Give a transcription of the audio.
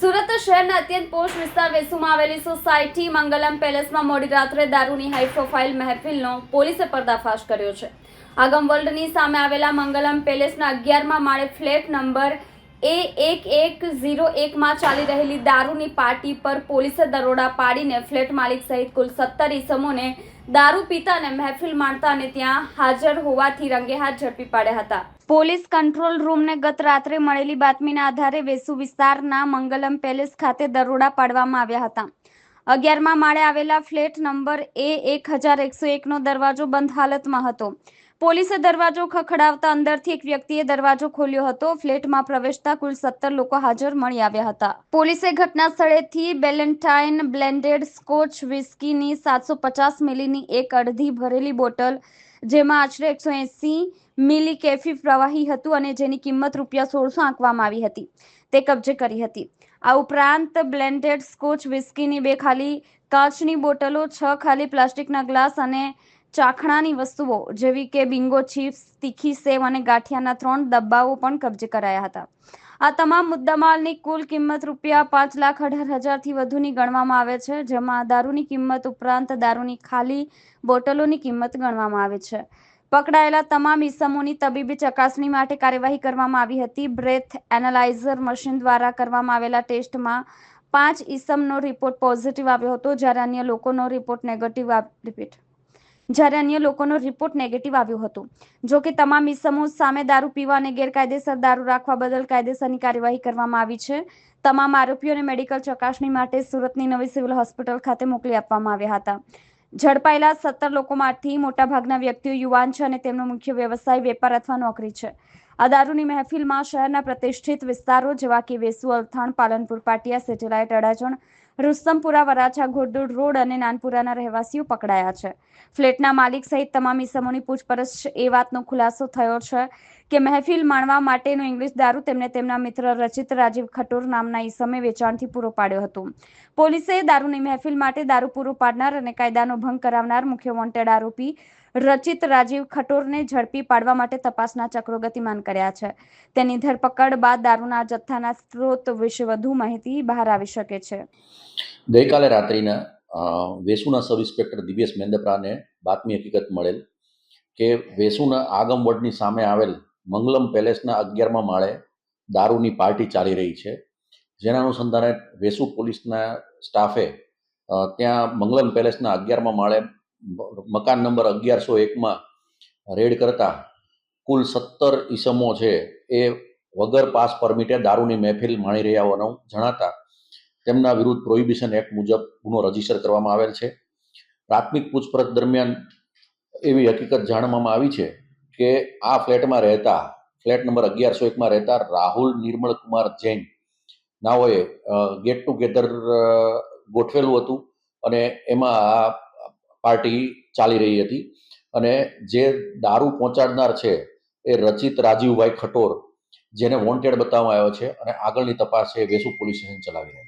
સુરત શહેરના અત્યંત પોષ વિસ્તાર વેસુમાં આવેલી સોસાયટી મંગલમ પેલેસમાં મોડી રાત્રે દારૂની હાઈ પ્રોફાઇલ મહેફિલનો પોલીસે પર્દાફાશ કર્યો છે. આગમ વર્લ્ડની સામે આવેલા મંગલમ પેલેસના અગિયારમાં માળે ફ્લેટ નંબર એ એક એક ઝીરો એકમાં ચાલી રહેલી દારૂની પાર્ટી પર પોલીસે દરોડા પાડીને ફ્લેટ માલિક સહિત કુલ સત્તર ઇસમોને દારૂ પીતા મહેફિલ માણતા અને ત્યાં હાજર હોવાથી રંગે હાથ ઝડપી પાડ્યા હતા. પોલીસ કંટ્રોલ રૂમને ગત રાત્રે મળેલી બાતમીના આધારે વેસુ વિસ્તારના મંગલમ પેલેસ ખાતે દરોડા પાડવામાં આવ્યા હતા. અગિયારમાં માળે આવેલા ફ્લેટ નંબર એ એક હજાર એકસો એકનો દરવાજો બંધ હાલતમાં હતો. પોલીસે દરવાજો ખખડાવતા અંદરથી એક વ્યક્તિએ દરવાજો ખોલ્યો હતો. ફ્લેટમાં પ્રવેશતા કુલ સત્તર લોકો હાજર મળી આવ્યા હતા. પોલીસે ઘટના સ્થળેથી બેલેન્ટાઇન બ્લેન્ડેડ સ્કોચ વિસ્કીની સાતસો પચાસ મિલીની એક અડધી ભરેલી બોટલ, જેમાં આશરે એકસો એસી મિલી કેફી પ્રવાહી હતું અને જેની કિંમત રૂપિયા સોળસો આંકવામાં આવી હતી. તે કબજે કરી હતી. આ ઉપરાંત બ્લેન્ડેડ સ્કોચ વિસ્કીની બે ખાલી કાચની બોટલો, છ ખાલી પ્લાસ્ટિકના ગ્લાસ અને ચાખણાની વસ્તુઓ, જેવી કે બિંગો, ચિપ્સ, તીખી સેવ અને ગાંઠિયાના ત્રણ ડબ્બાઓ પણ કબજે કરાયા હતા. આ તમામ મુદ્દામાલની કુલ કિંમત રૂપિયા પાંચ લાખ અઢાર હજારથી વધુની ગણવામાં આવે છે, જેમાં દારૂની કિંમત ઉપરાંત દારૂની ખાલી બોટલોની કિંમત ગણવામાં આવે છે. પકડાયેલા તમામ ઇસમોની તબીબી ચકાસણી માટે કાર્યવાહી કરવામાં આવી હતી. બ્રેથ એનાલાઇઝર મશીન દ્વારા કરવામાં આવેલા ટેસ્ટમાં પાંચ ઇસમનો રિપોર્ટ પોઝિટિવ આવ્યો હતો, જ્યારે અન્ય લોકોનો રિપોર્ટ નેગેટિવ રિપીટ. જ્યારે અન્ય લોકોનો રિપોર્ટ નેગેટિવ આવ્યો હતો. જો કે તમામ ઇસમો સામે દારૂ પીવા અને ગેરકાયદેસર દારૂ રાખવા બદલ કાયદેસરની કાર્યવાહી કરવામાં આવી છે. તમામ આરોપીઓને મેડિકલ ચકાસણી માટે સુરતની નવી સિવિલ હોસ્પિટલ ખાતે મોકલી આપવામાં આવ્યા હતા. ઝડપાયેલા સત્તર લોકોમાંથી મોટાભાગના વ્યક્તિઓ યુવાન છે અને તેમનો મુખ્ય વ્યવસાય વેપાર અથવા નોકરી છે. આ દારૂની મહેફિલમાં શહેરના પ્રતિષ્ઠિત વિસ્તારો જેવા કે વેસુ, અલથાણ, પાલનપુર, પાટિયા, સેટેલાઇટ, અડાજણ રુસ્તમપુરા, વરાછા, ઘોડદોડ રોડ અને નાનપુરાના રહેવાસીઓ પકડાયા છે. ફ્લેટના માલિક સહિત તમામ ઇસમોની પૂછપરછ એ વાતનો ખુલાસો થયો છે કે મહેફિલ માણવા માટેનો ઇંગ્લિશ દારૂ તેમને તેમના મિત્ર રચિત રાજીવ ખટોર નામના ઇસમે વેચાણથી પૂરો પાડ્યો હતો. પોલીસે દારૂની મહેફિલ માટે દારૂ પૂરો પાડનાર અને કાયદાનો ભંગ કરાવનાર મુખ્ય વોન્ટેડ આરોપી રચિત રાજીવ ખટોરને ઝડપી પાડવા માટે તપાસના ચક્રો ગતિમાન કર્યા છે. તેની ધરપકડ બાદ દારૂના જથ્થાના સ્ત્રોત વિશે વધુ માહિતી બહાર આવી શકે છે. ગઈકાલે રાત્રિના વેસુના સબ ઇન્સ્પેક્ટર દિવ્યેશ મેંદપરાને બાતમી હકીકત મળેલ કે વેસુના આગમ વોર્ડની સામે આવેલ મંગલમ પેલેસના અગિયારમાં માળે દારૂની પાર્ટી ચાલી રહી છે. જેના અનુસંધાને વેસુ પોલીસના સ્ટાફે ત્યાં મંગલમ પેલેસના અગિયારમાં માળે મકાન નંબર અગિયારસો એકમાં રેડ કરતા કુલ સત્તર ઈસમો છે એ વગર પાસ પરમિટે દારૂની મહેફિલ માણી રહ્યા હોવાનું જણાતા તેમના વિરુદ્ધ પ્રોહિબિશન એક્ટ મુજબ ગુનો રજિસ્ટર કરવામાં આવેલ છે. પ્રાથમિક પૂછપરછ દરમિયાન એવી હકીકત જાણવામાં આવી છે કે આ ફ્લેટમાં રહેતા, ફ્લેટ નંબર અગિયારસો એકમાં રહેતા રાહુલ નિર્મળ કુમાર જૈન નાઓએ ગેટ ટુગેધર ગોઠવેલું હતું અને એમાં પાર્ટી ચાલી રહી હતી અને જે દારૂ પહોંચાડનાર છે એ રચિત રાજીવભાઈ ખટોર, જેને વોન્ટેડ બતાવવામાં આવ્યો છે અને આગળની તપાસ છે વેસુ પોલીસ સ્ટેશન ચલાવી રહ્યા છે.